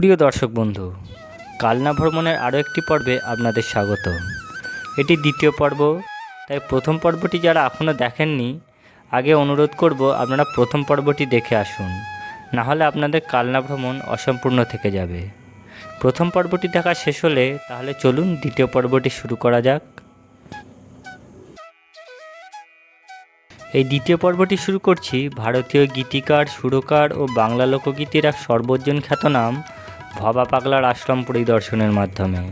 সুপ্রিয় দর্শক বন্ধু, কালনা ভ্রমণের আরও একটি পর্বে আপনাদের স্বাগত। এটি দ্বিতীয় পর্ব, তাই প্রথম পর্বটি যারা এখনও দেখেননি, আগে অনুরোধ করব আপনারা প্রথম পর্বটি দেখে আসুন না হলে আপনাদের কালনা ভ্রমণ অসম্পূর্ণ থেকে যাবে। প্রথম পর্বটি দেখা শেষ হলে তাহলে চলুন দ্বিতীয় পর্বটি শুরু করা যাক। এই দ্বিতীয় পর্বটি শুরু করছি ভারতীয় গীতিকার, সুরকার ও বাংলা লোকগীতির এক সর্বজন খ্যাত নাম ভবা পাগলার আশ্রম পরিদর্শনের মাধ্যমে।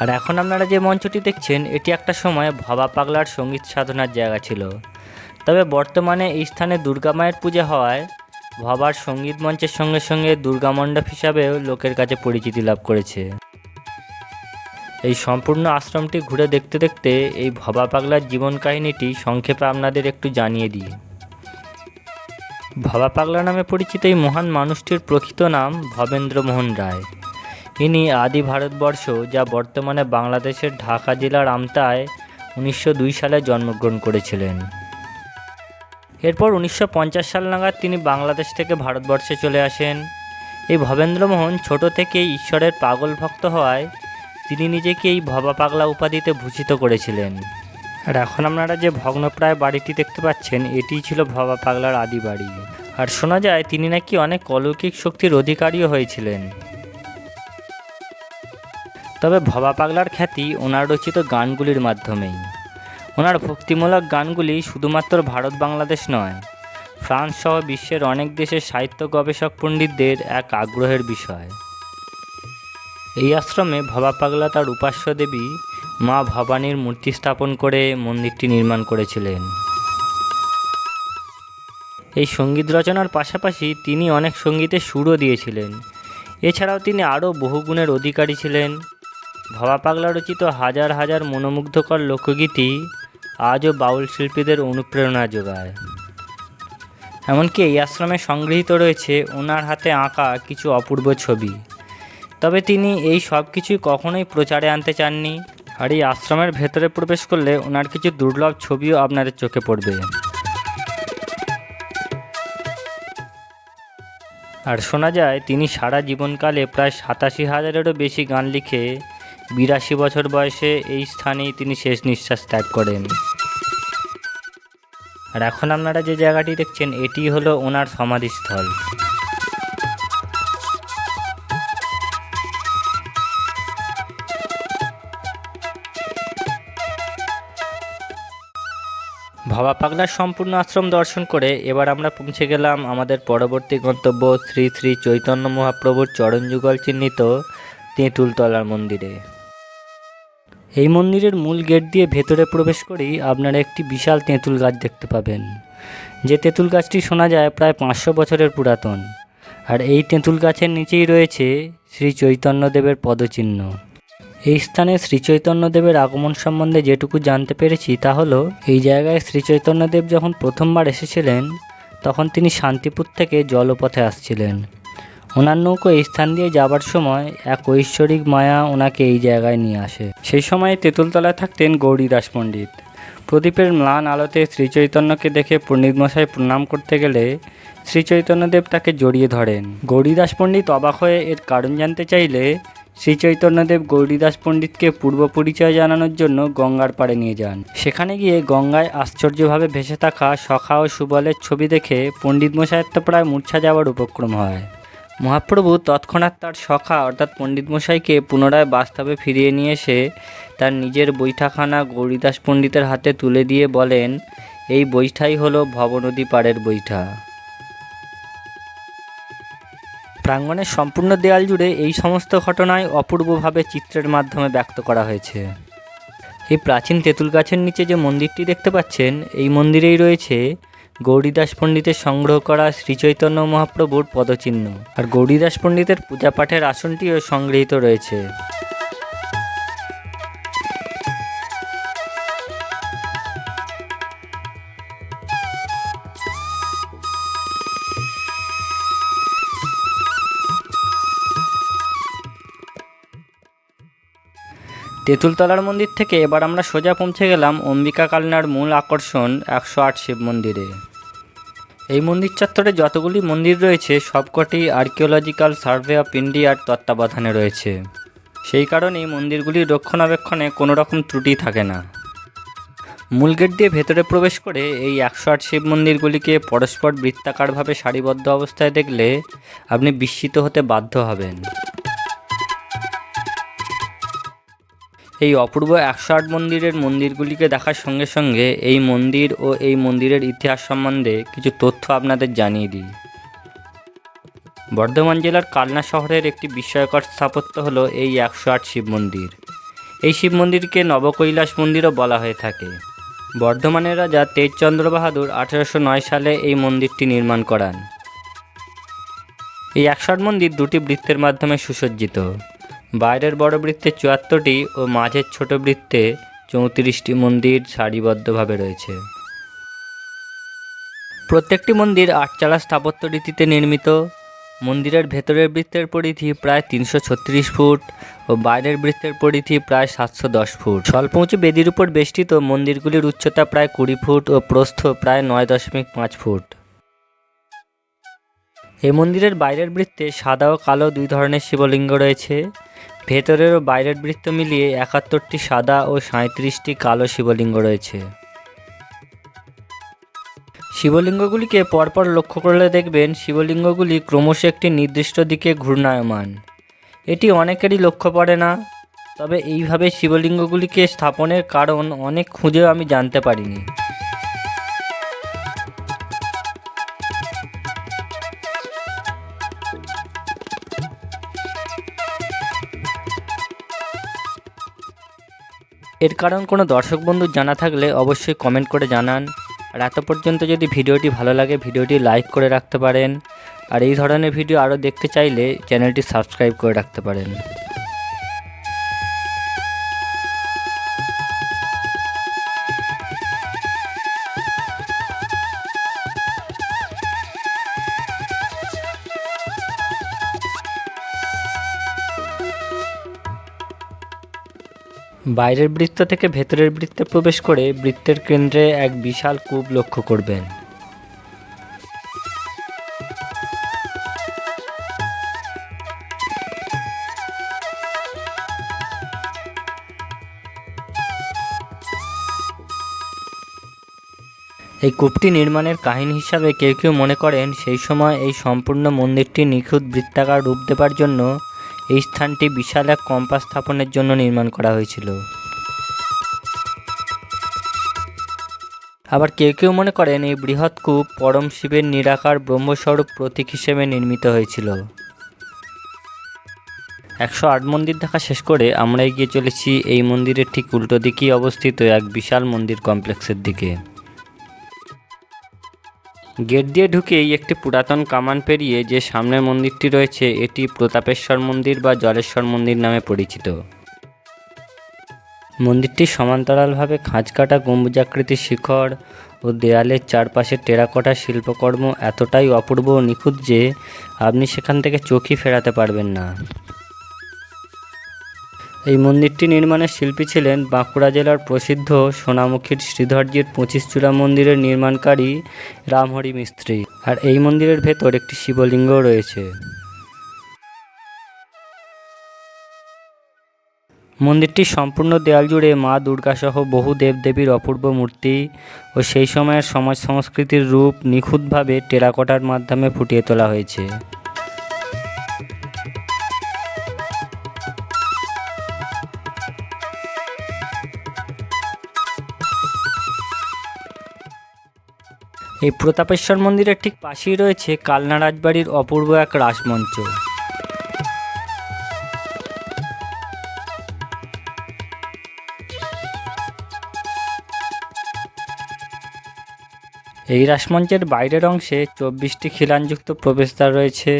আর এখন আপনারা যে মঞ্চটি দেখছেন, এটি একটা সময় ভবা পাগলার সংগীত সাধনার জায়গা ছিল। তবে বর্তমানে এই স্থানে দুর্গা মায়ের পূজা হওয়ায় ভবার সংগীত মঞ্চের সঙ্গে সঙ্গে দুর্গা মণ্ডপ হিসাবেও লোকের কাছে পরিচিতি লাভ করেছে। এই সম্পূর্ণ আশ্রমটি ঘুরে দেখতে দেখতে এই ভবা পাগলার জীবন কাহিনীটি সংক্ষেপে আপনাদের একটু জানিয়ে দিই। ভবা পাগলা নামে পরিচিত এই মহান মানুষটির প্রকৃত নাম ভবেন্দ্র মোহন রায়। ইনি আদি ভারতবর্ষ, যা বর্তমানে বাংলাদেশের ঢাকা জেলার আমতায় উনিশশো দুই সালে জন্মগ্রহণ করেছিলেন। এরপর উনিশশো পঞ্চাশ সাল নাগাদ তিনি বাংলাদেশ থেকে ভারতবর্ষে চলে আসেন। এই ভবেন্দ্রমোহন ছোট থেকেই ঈশ্বরের পাগল ভক্ত হওয়ায় তিনি নিজেকে এই ভবা পাগলা উপাধিতে ভূষিত করেছিলেন। আর এখন আপনারা যে ভগ্নপ্রায় বাড়িটি দেখতে পাচ্ছেন এটিই ছিল ভবা পাগলার আদি বাড়ি। আর শোনা যায়, তিনি নাকি অনেক অলৌকিক শক্তির অধিকারীও হয়েছিলেন। তবে ভবা পাগলার খ্যাতি ওনার রচিত গানগুলির মাধ্যমেই। ওনার ভক্তিমূলক গানগুলি শুধুমাত্র ভারত বাংলাদেশ নয়, ফ্রান্স সহ বিশ্বের অনেক দেশের সাহিত্য গবেষক পণ্ডিতদের এক আগ্রহের বিষয়। এই আশ্রমে ভবা পাগলা তার উপাস্য দেবী মা ভবানীর মূর্তি স্থাপন করে মন্দিরটি নির্মাণ করেছিলেন। এই সংগীত রচনার পাশাপাশি তিনি অনেক সঙ্গীতের সুরও দিয়েছিলেন। এছাড়াও তিনি আরও বহুগুণের অধিকারী ছিলেন। ভবা পাগলা রচিত হাজার হাজার মনোমুগ্ধকর লোকগীতি আজও বাউল শিল্পীদের অনুপ্রেরণা যোগায়। এমনকি এই আশ্রমে সংগৃহীত রয়েছে ওনার হাতে আঁকা কিছু অপূর্ব ছবি। তবে তিনি এই সব কিছুই কখনোই প্রচারে আনতে চাননি। আর এই আশ্রমের ভেতরে প্রবেশ করলে ওনার কিছু দুর্লভ ছবিও আপনাদের চোখে পড়বে। আর শোনা যায়, তিনি সারা জীবনকালে প্রায় সাতাশি হাজারেরও বেশি গান লিখে বিরাশি বছর বয়সে এই স্থানেই তিনি শেষ নিঃশ্বাস ত্যাগ করেন। আর এখন আপনারা যে জায়গাটি দেখছেন, এটি হলো ওনার সমাধিস্থল। ভবা পাগলার সম্পূর্ণ আশ্রম দর্শন করে এবার আমরা পৌঁছে গেলাম আমাদের পরবর্তী গন্তব্য শ্রী শ্রী চৈতন্য মহাপ্রভুর চরণ যুগল চিহ্নিত তেঁতুলতলার মন্দিরে। এই মন্দিরের মূল গেট দিয়ে ভেতরে প্রবেশ করেই আপনারা একটি বিশাল তেঁতুল গাছ দেখতে পাবেন। যে তেঁতুল গাছটি শোনা যায় প্রায় পাঁচশো বছরের পুরাতন। আর এই তেঁতুল গাছের নিচেই রয়েছে শ্রী চৈতন্যদেবের পদচিহ্ন। এই স্থানে শ্রী চৈতন্যদেবের আগমন সম্বন্ধে যেটুকু জানতে পেরেছি তা হলো, এই জায়গায় শ্রী চৈতন্যদেব যখন প্রথমবার এসেছিলেন, তখন তিনি শান্তিপুর থেকে জলপথে আসছিলেন। ওনার নৌকো এই স্থান দিয়ে যাবার সময় এক ঐশ্বরিক মায়া ওনাকে এই জায়গায় নিয়ে আসে। সেই সময় তেঁতুলতলায় থাকতেন গৌরীদাস পণ্ডিত। প্রদীপের ম্লান আলোতে শ্রীচৈতন্যকে দেখে পণ্ডিত মশাই প্রণাম করতে গেলে শ্রীচৈতন্যদেব তাকে জড়িয়ে ধরেন। গৌরীদাস পণ্ডিত অবাক হয়ে এর কারণ জানতে চাইলে শ্রীচৈতন্যদেব গৌরীদাস পণ্ডিতকে পূর্ব পরিচয় জানানোর জন্য গঙ্গার পাড়ে নিয়ে যান। সেখানে গিয়ে গঙ্গায় আশ্চর্যভাবে ভেসে থাকা সখা ও সুবলের ছবি দেখে পণ্ডিত মশাইয়ের তো প্রায় মূর্ছা যাওয়ার উপক্রম হয়। মহাপ্রভু তৎক্ষণাৎ তার সখা অর্থাৎ পণ্ডিত মশাইকে পুনরায় বাস্তবে ফিরিয়ে নিয়ে এসে তার নিজের বৈঠাখানা গৌরীদাস পণ্ডিতের হাতে তুলে দিয়ে বলেন, এই বৈঠাই হলো ভবনদী পাড়ের বৈঠা। প্রাঙ্গণের সম্পূর্ণ দেয়াল জুড়ে এই সমস্ত ঘটনায় অপূর্বভাবে চিত্রের মাধ্যমে ব্যক্ত করা হয়েছে। এই প্রাচীন তেঁতুল গাছের নিচে যে মন্দিরটি দেখতে পাচ্ছেন, এই মন্দিরেই রয়েছে গৌরীদাস পণ্ডিতের সংগ্রহ করা শ্রীচৈতন্য মহাপ্রভুর পদচিহ্ন। আর গৌরীদাস পণ্ডিতের পূজাপাঠের আসনটিও সংগৃহীত রয়েছে। তেঁতুলতলার মন্দির থেকে এবার আমরা সোজা পৌঁছে গেলাম অম্বিকা কালনার মূল আকর্ষণ একশো আট শিব মন্দিরে। এই মন্দির চত্বরে যতগুলি মন্দির রয়েছে, সবকটি আর্কিওলজিক্যাল সার্ভে অফ ইন্ডিয়ার তত্ত্বাবধানে রয়েছে। সেই কারণে এই মন্দিরগুলির রক্ষণাবেক্ষণে কোনো রকম ত্রুটি থাকে না। মূল গেট দিয়ে ভেতরে প্রবেশ করে এই একশো আট শিব মন্দিরগুলিকে পরস্পর বৃত্তাকারভাবে সারিবদ্ধ অবস্থায় দেখলে আপনি বিস্মিত হতে বাধ্য হবেন। এই অপূর্ব একশো আট মন্দিরের মন্দিরগুলিকে দেখার সঙ্গে সঙ্গে এই মন্দির ও এই মন্দিরের ইতিহাস সম্বন্ধে কিছু তথ্য আপনাদের জানিয়ে দিই। বর্ধমান জেলার কালনা শহরের একটি বিস্ময়কর স্থাপত্য হলো এই একশো আট শিব মন্দির। এই শিব মন্দিরকে নবকৈলাস মন্দিরও বলা হয়ে থাকে। বর্ধমানের রাজা তেজচন্দ্র বাহাদুর আঠেরোশো নয় সালে এই মন্দিরটি নির্মাণ করান। এই একশো আট মন্দির দুটি বৃত্তের মাধ্যমে সুসজ্জিত। বাইরের বড় বৃত্তে চুয়াত্তরটি ও মাঝের ছোট বৃত্তে চৌত্রিশটি মন্দির সারিবদ্ধভাবে রয়েছে। প্রত্যেকটি মন্দির আটচালা স্থাপত্য রীতিতে নির্মিত। মন্দিরের ভেতরের বৃত্তের পরিধি প্রায় তিনশো ছত্রিশ ফুট ও বাইরের বৃত্তের পরিধি প্রায় সাতশো দশ ফুট। স্বল্প উঁচু বেদির উপর বেষ্টিত মন্দিরগুলির উচ্চতা প্রায় কুড়ি ফুট ও প্রস্থ প্রায় নয় দশমিক পাঁচ ফুট। এই মন্দিরের বাইরের বৃত্তে সাদা ও কালো দুই ধরনের শিবলিঙ্গ রয়েছে। ভেতরের ও বাইরের বৃত্ত মিলিয়ে একাত্তরটি সাদা ও সাঁত্রিশটি কালো শিবলিঙ্গ রয়েছে। শিবলিঙ্গগুলিকে পরপর লক্ষ্য করলে দেখবেন শিবলিঙ্গগুলি ক্রমশ একটি নির্দিষ্ট দিকে ঘূর্ণায়মান। এটি অনেকেরই লক্ষ্য পড়ে না, তবে এইভাবে শিবলিঙ্গগুলিকে স্থাপনের কারণ অনেক খুঁজেও আমি জানতে পারিনি। এর কারণ কোনো দর্শক বন্ধু জানা থাকলে অবশ্যই কমেন্ট করে জানান। আর এত পর্যন্ত যদি ভিডিওটি ভালো লাগে, ভিডিওটি লাইক করে রাখতে পারেন। আর এই ধরনের ভিডিও আরও দেখতে চাইলে চ্যানেলটি সাবস্ক্রাইব করে রাখতে পারেন। বাইরের বৃত্ত থেকে ভেতরের বৃত্তে প্রবেশ করে বৃত্তের কেন্দ্রে এক বিশাল কূপ লক্ষ্য করবেন। এই কূপটি নির্মাণের কাহিনী হিসাবে কেউ কেউ মনে করেন সেই সময় এই সম্পূর্ণ মন্দিরটি নিখুঁত বৃত্তাকার রূপ দেবার জন্য এই স্থানটি বিশাল এক কম্পাস স্থাপনের জন্য নির্মাণ করা হয়েছিল। আবার কেউ কেউ মনে করেন এই বৃহৎ কূপ পরম শিবের নিরাকার ব্রহ্মস্বরূপ প্রতীক হিসেবে নির্মিত হয়েছিল। একশো আট মন্দির দেখা শেষ করে আমরা এগিয়ে চলেছি এই মন্দিরের ঠিক উল্টো দিকেই অবস্থিত এক বিশাল মন্দির কমপ্লেক্সের দিকে। গেট দিয়ে ঢুকেই একটি পুরাতন কামান পেরিয়ে যে সামনের মন্দিরটি রয়েছে, এটি প্রতাপেশ্বর মন্দির বা জলেশ্বর মন্দির নামে পরিচিত। মন্দিরটি সমান্তরালভাবে খাঁজকাটা গম্বুজাকৃতির শিখর ও দেয়ালের চারপাশে টেরাকোটা শিল্পকর্ম এতটাই অপূর্ব ও নিখুঁত যে আপনি সেখান থেকে চোখই ফেরাতে পারবেন না। এই মন্দিরটি নির্মাণের শিল্পী ছিলেন বাঁকুড়া জেলার প্রসিদ্ধ সোনামুখীর শ্রীধরজির পঁচিশ চূড়া মন্দিরের নির্মাণকারী রামহরি মিস্ত্রি। আর এই মন্দিরের ভেতর একটি শিবলিঙ্গ রয়েছে। মন্দিরটি সম্পূর্ণ দেয়াল জুড়ে মা দুর্গাসহ বহু দেবদেবীর অপূর্ব মূর্তি ও সেই সময়ের সমাজ সংস্কৃতির রূপ নিখুঁতভাবে টেরাকোটার মাধ্যমে ফুটিয়ে তোলা হয়েছে। এই প্রতাপেশ্বর মন্দিরের ঠিক পাশেই রয়েছে কালনা রাজবাড়ির অপূর্ব এক রাসমঞ্চ। এই রাসমঞ্চের বাইরের অংশে চব্বিশটি খিলানযুক্ত প্রবেশদ্বার রয়েছে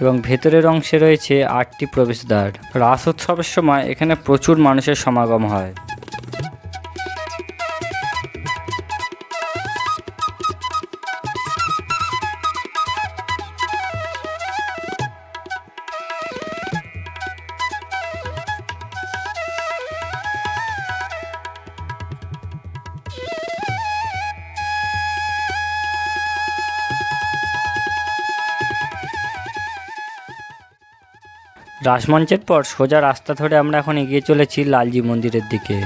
এবং ভেতরের অংশে রয়েছে আটটি প্রবেশদ্বার। রাস উৎসবের সময় এখানে প্রচুর মানুষের সমাগম হয়। রাসমঞ্চের পর সোজা রাস্তা ধরে আমরা এখন এগিয়ে চলেছি লালজি মন্দিরের দিকে।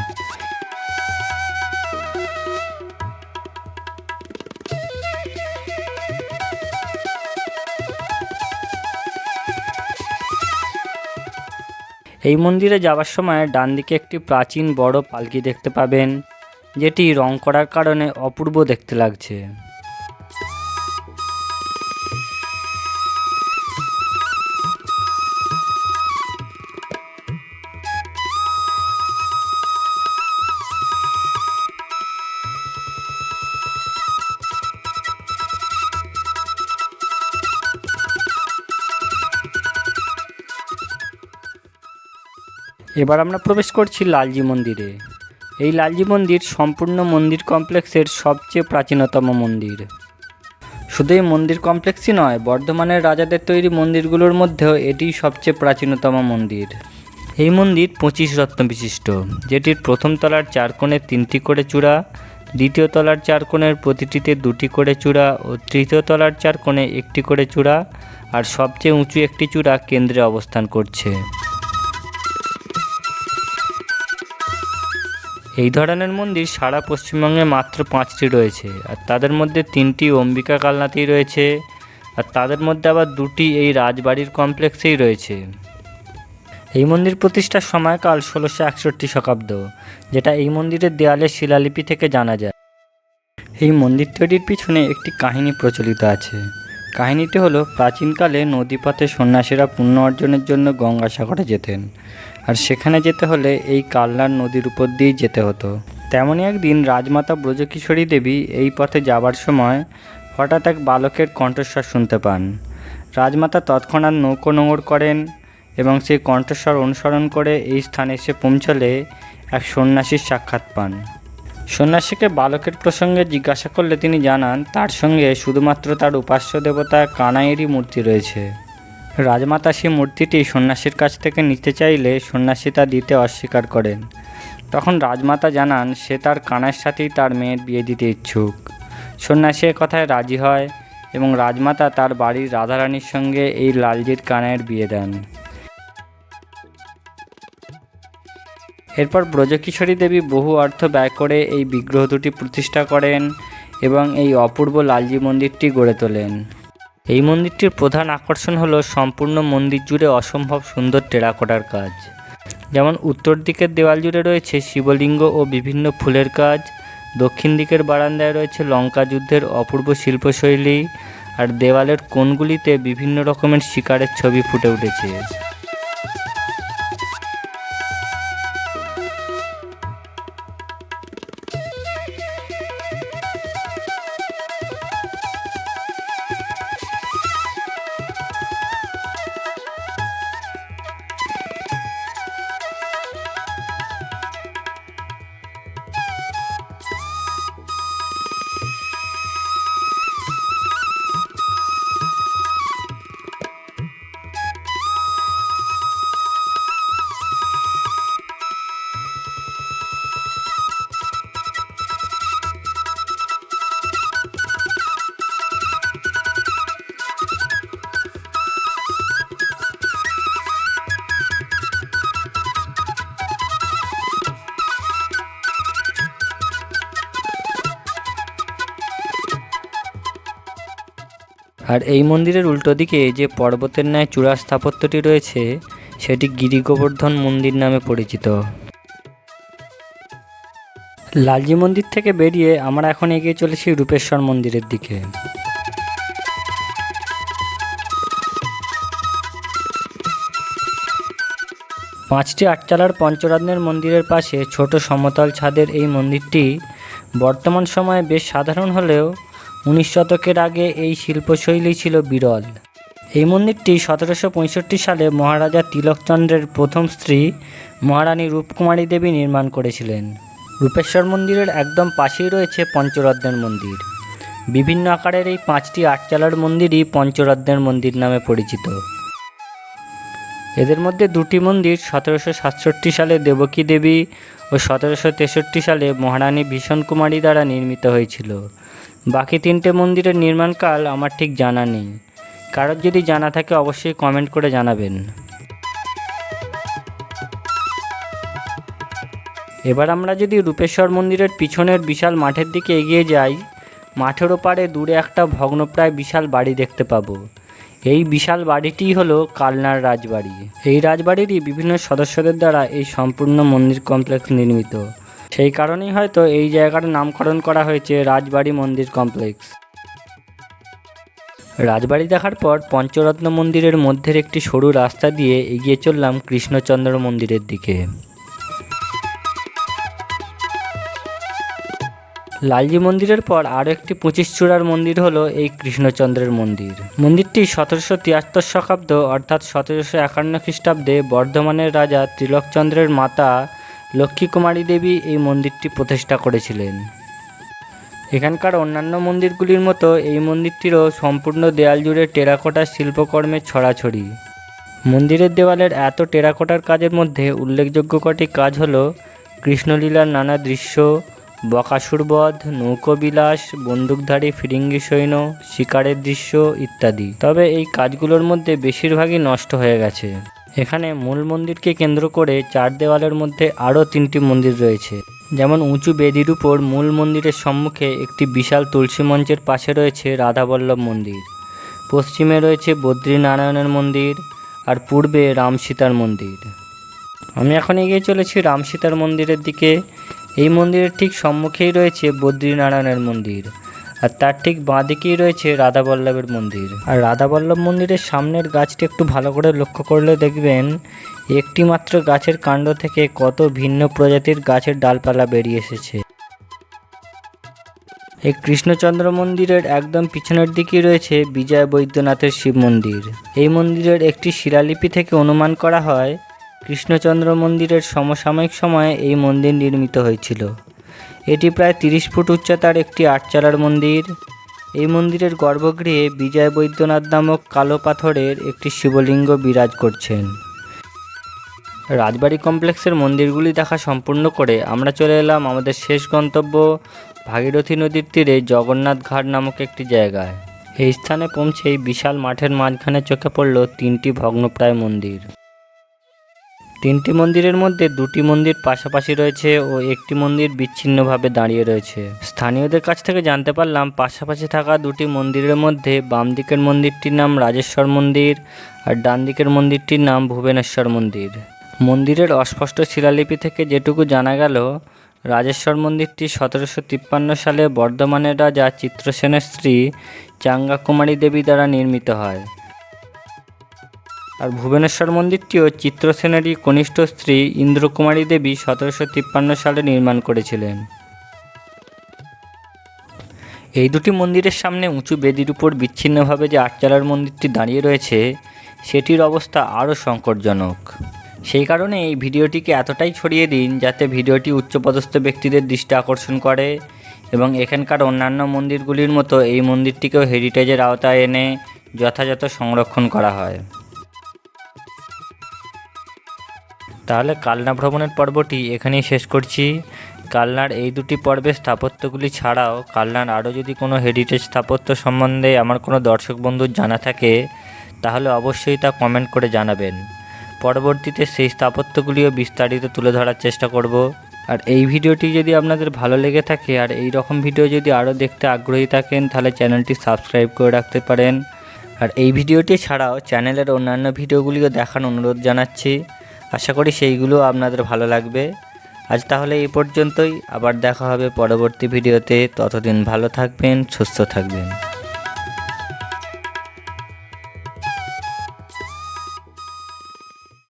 এই মন্দিরে যাওয়ার সময় ডান দিকে একটি প্রাচীন বড় পালকি দেখতে পাবেন, যেটি রং করার কারণে অপূর্ব দেখতে লাগছে। এবার আমরা প্রবেশ করছি লালজি মন্দিরে। এই লালজি মন্দির সম্পূর্ণ মন্দির কমপ্লেক্সের সবচেয়ে প্রাচীনতম মন্দির। শুধু এই মন্দির কমপ্লেক্সই নয়, বর্ধমানের রাজাদের তৈরি মন্দিরগুলোর মধ্যেও এটি সবচেয়ে প্রাচীনতম মন্দির। এই মন্দির পঁচিশ রত্ন বিশিষ্ট, যেটির প্রথম তলার চার কোণে তিনটি করে চূড়া, দ্বিতীয় তলার চার কোণের প্রতিটিতে দুটি করে চূড়া ও তৃতীয় তলার চার কোণে একটি করে চূড়া, আর সবচেয়ে উঁচু একটি চূড়া কেন্দ্রে অবস্থান করছে। এই ধরনের মন্দির সারা পশ্চিমবঙ্গে মাত্র পাঁচটি রয়েছে, আর তাদের মধ্যে তিনটি অম্বিকা কালনাতেই রয়েছে, আর তাদের মধ্যে আবার দুটি এই রাজবাড়ির কমপ্লেক্সেই রয়েছে। এই মন্দির প্রতিষ্ঠার সময়কাল ষোলোশো একষট্টি শতাব্দ, যেটা এই মন্দিরের দেয়ালের শিলালিপি থেকে জানা যায়। এই মন্দির তৈরির পিছনে একটি কাহিনী প্রচলিত আছে। কাহিনীটি হলো প্রাচীনকালে নদীপথে সন্ন্যাসীরা পুণ্য অর্জনের জন্য গঙ্গাসাগরে যেতেন। আর সেখানে যেতে হলে এই কাল্লার নদীর উপর দিয়েই যেতে হতো। তেমনই একদিন রাজমাতা ব্রজকিশোরী দেবী এই পথে যাবার সময় হঠাৎ এক বালকের কণ্ঠস্বর শুনতে পান। রাজমাতা তৎক্ষণাৎ নৌকো নোঙর করেন এবং সেই কণ্ঠস্বর অনুসরণ করে এই স্থানে এসে পৌঁছলে এক সন্ন্যাসীর সাক্ষাৎ পান। সন্ন্যাসীকে বালকের প্রসঙ্গে জিজ্ঞাসা করলে তিনি জানান, তার সঙ্গে শুধুমাত্র তার উপাস্য দেবতা কানাইয়েরই মূর্তি রয়েছে। রাজমাতা সেই মূর্তিটি সন্ন্যাসীর কাছ থেকে নিতে চাইলে সন্ন্যাসী তা দিতে অস্বীকার করেন। তখন রাজমাতা জানান, সে তার কানার সাথেই তার মেয়ের বিয়ে দিতে ইচ্ছুক। সন্ন্যাসী কথায় রাজি হয় এবং রাজমাতা তার বাড়ির রাধারানীর সঙ্গে এই লালজির কানাইয়ের বিয়ে দেন। এরপর ব্রজকিশোরী দেবী বহু অর্থ ব্যয় করে এই বিগ্রহ দুটি প্রতিষ্ঠা করেন এবং এই অপূর্ব লালজি মন্দিরটি গড়ে তোলেন। এই মন্দিরটির প্রধান আকর্ষণ হলো সম্পূর্ণ মন্দির জুড়ে অসম্ভব সুন্দর টেরাকোটার কাজ। যেমন উত্তর দিকের দেওয়াল জুড়ে রয়েছে শিবলিঙ্গ ও বিভিন্ন ফুলের কাজ, দক্ষিণ দিকের বারান্দায় রয়েছে লঙ্কা যুদ্ধের অপূর্ব শিল্পশৈলী, আর দেওয়ালের কোণগুলিতে বিভিন্ন রকমের শিকারের ছবি ফুটে উঠেছে। আর এই মন্দিরের উল্টো দিকে যে পর্বতের ন্যায় চূড়া স্থাপত্যটি রয়েছে, সেটি গিরি গোবর্ধন মন্দির নামে পরিচিত। লালজি মন্দির থেকে বেরিয়ে আমরা এখন এগিয়ে চলেছি রূপেশ্বর মন্দিরের দিকে। পাঁচটি আটচালার পঞ্চরত্নের মন্দিরের পাশে ছোট সমতল ছাদের এই মন্দিরটি বর্তমান সময়ে বেশ সাধারণ হলেও উনিশ শতকের আগে এই শিল্পশৈলী ছিল বিরল। এই মন্দিরটি সতেরোশো পঁয়ষট্টি সালে মহারাজা তিলকচন্দ্রের প্রথম স্ত্রী মহারানী রূপকুমারী দেবী নির্মাণ করেছিলেন। রূপেশ্বর মন্দিরের একদম পাশেই রয়েছে পঞ্চরত্নের মন্দির। বিভিন্ন আকারের এই পাঁচটি আটচালার মন্দিরই পঞ্চরত্নের মন্দির নামে পরিচিত। এদের মধ্যে দুটি মন্দির সতেরোশো সাতষট্টি সালে দেবকী দেবী ও সতেরোশো তেষট্টি সালে মহারানী ভীষণ কুমারী দ্বারা নির্মিত হয়েছিল। বাকি তিনটে মন্দিরের নির্মাণকাল আমার ঠিক জানা নেই। কারোর যদি জানা থাকে অবশ্যই কমেন্ট করে জানাবেন। এবার আমরা যদি রূপেশ্বর মন্দিরের পিছনের বিশাল মাঠের দিকে এগিয়ে যাই, মাঠের ওপারে দূরে একটা ভগ্নপ্রায় বিশাল বাড়ি দেখতে পাবো। এই বিশাল বাড়িটি হলো কালনার রাজবাড়ি। এই রাজবাড়িটি বিভিন্ন সদস্যদের দ্বারা এই সম্পূর্ণ মন্দির কমপ্লেক্স নির্মিত। সেই কারণেই হয়তো এই জায়গার নামকরণ করা হয়েছে রাজবাড়ি মন্দির কমপ্লেক্স। রাজবাড়ি দেখার পর পঞ্চরত্ন মন্দিরের মধ্যের একটি সরু রাস্তা দিয়ে এগিয়ে চললাম কৃষ্ণচন্দ্র মন্দিরের দিকে। লালজি মন্দিরের পর আরও একটি পঁচিশ চূড়ার মন্দির হলো এই কৃষ্ণচন্দ্রের মন্দির। মন্দিরটি সতেরোশো তিয়াত্তর শতাব্দ অর্থাৎ সতেরোশো একান্ন খ্রিস্টাব্দে বর্ধমানের রাজা তিলকচন্দ্রের মাতা লক্ষ্মী কুমারী দেবী এই মন্দিরটি প্রতিষ্ঠা করেছিলেন। এখানকার অন্যান্য মন্দিরগুলির মতো এই মন্দিরটিরও সম্পূর্ণ দেয়াল জুড়ে টেরাকোটা শিল্পকর্মের ছড়াছড়ি। মন্দিরের দেওয়ালের এত টেরাকোটার কাজের মধ্যে উল্লেখযোগ্য কটি কাজ হলো কৃষ্ণলীলার নানা দৃশ্য বকাসুরবধ নৌকোবিলাস বন্দুকধারী ফিরিঙ্গি সৈন্য, শিকারের দৃশ্য ইত্যাদি। তবে এই কাজগুলোর মধ্যে বেশিরভাগই নষ্ট হয়ে গেছে। এখানে মূল মন্দিরকে কেন্দ্র করে চার দেওয়ালের মধ্যে আরও তিনটি মন্দির রয়েছে। যেমন উঁচু বেদির উপর মূল মন্দিরের সম্মুখে একটি বিশাল তুলসী মঞ্চের পাশে রয়েছে রাধাবল্লভ মন্দির। পশ্চিমে রয়েছে বদ্রীনারায়ণের মন্দির আর পূর্বে রাম সীতার মন্দির। আমি এখন এগিয়ে চলেছি রাম সীতার মন্দিরের দিকে। এই মন্দিরের ঠিক সম্মুখেই রয়েছে বদ্রীনারায়ণের মন্দির। আর তার ঠিক বাঁ দিকেই রয়েছে রাধাবল্লভের মন্দির। আর রাধাবল্লভ মন্দিরের সামনের গাছটি একটু ভালো করে লক্ষ্য করলে দেখবেন একটি মাত্র গাছের কাণ্ড থেকে কত ভিন্ন প্রজাতির গাছের ডালপালা বেরিয়ে এসেছে। এই কৃষ্ণচন্দ্র মন্দিরের একদম পিছনের দিকেই রয়েছে বিজয় বৈদ্যনাথের শিব মন্দির। এই মন্দিরের একটি শিলালিপি থেকে অনুমান করা হয়, কৃষ্ণচন্দ্র মন্দিরের সমসাময়িক সময়ে এই মন্দির নির্মিত হয়েছিল। এটি প্রায় তিরিশ ফুট উচ্চতার একটি আটচালার মন্দির। এই মন্দিরের গর্ভগৃহে বিজয় বৈদ্যনাথ নামক কালো পাথরের একটি শিবলিঙ্গ বিরাজ করছেন। রাজবাড়ি কমপ্লেক্সের মন্দিরগুলি দেখা সম্পূর্ণ করে আমরা চলে এলাম আমাদের শেষ গন্তব্য ভাগীরথী নদীর তীরে জগন্নাথ ঘাট নামক একটি জায়গায়। এই স্থানে পৌঁছেই বিশাল মাঠের মাঝখানে চোখে পড়ল তিনটি ভগ্নপ্রায় মন্দির। তিনটি মন্দিরের মধ্যে দুটি মন্দির পাশাপাশি রয়েছে ও একটি মন্দির বিচ্ছিন্নভাবে দাঁড়িয়ে রয়েছে। স্থানীয়দের কাছ থেকে জানতে পারলাম, পাশাপাশি থাকা দুটি মন্দিরের মধ্যে বাম দিকের মন্দিরটির নাম রাজেশ্বর মন্দির আর ডান দিকের মন্দিরটির নাম ভুবনেশ্বর মন্দির। মন্দিরের অস্পষ্ট শিলালিপি থেকে যেটুকু জানা গেল, রাজেশ্বর মন্দিরটি সতেরোশো তিপ্পান্ন সালে বর্ধমানের রাজা চিত্রসেনের স্ত্রী চাঙ্গা কুমারী দেবী দ্বারা নির্মিত হয়। আর ভুবনেশ্বর মন্দিরটিও চিত্রসেনেরই কনিষ্ঠ স্ত্রী ইন্দ্রকুমারী দেবী সতেরোশো তিপ্পান্ন সালে নির্মাণ করেছিলেন। এই দুটি মন্দিরের সামনে উঁচু বেদির উপর বিচ্ছিন্নভাবে যে আটচালার মন্দিরটি দাঁড়িয়ে রয়েছে, সেটির অবস্থা আরও সংকটজনক। সেই কারণে এই ভিডিওটিকে এতটাই ছড়িয়ে দিন যাতে ভিডিওটি উচ্চপদস্থ ব্যক্তিদের দৃষ্টি আকর্ষণ করে এবং এখানকার অন্যান্য মন্দিরগুলির মতো এই মন্দিরটিকেও হেরিটেজের আওতায় এনে যথাযথ সংরক্ষণ করা হয়। তাহলে কালনা ভ্রমণের পর্বটি এখানেই শেষ করছি। কালনার এই দুটি পর্বের স্থাপত্যগুলি ছাড়াও কালনার আরও যদি কোনো হেরিটেজ স্থাপত্য সম্বন্ধে আমার কোনো দর্শক বন্ধুর জানা থাকে, তাহলে অবশ্যই তা কমেন্ট করে জানাবেন। পরবর্তীতে সেই স্থাপত্যগুলিও বিস্তারিত তুলে ধরার চেষ্টা করব। আর এই ভিডিওটি যদি আপনাদের ভালো লেগে থাকে, আর এই রকম ভিডিও যদি আরও দেখতে আগ্রহী থাকেন, তাহলে চ্যানেলটি সাবস্ক্রাইব করে রাখতে পারেন। আর এই ভিডিওটি ছাড়াও চ্যানেলের অন্যান্য ভিডিওগুলিও দেখার অনুরোধ জানাচ্ছি। আশা করি সেইগুলো আপনাদের ভালো লাগবে। আজ তাহলে এই পর্যন্তই। আবার দেখা হবে পরবর্তী ভিডিওতে। ততদিন ভালো থাকবেন, সুস্থ থাকবেন।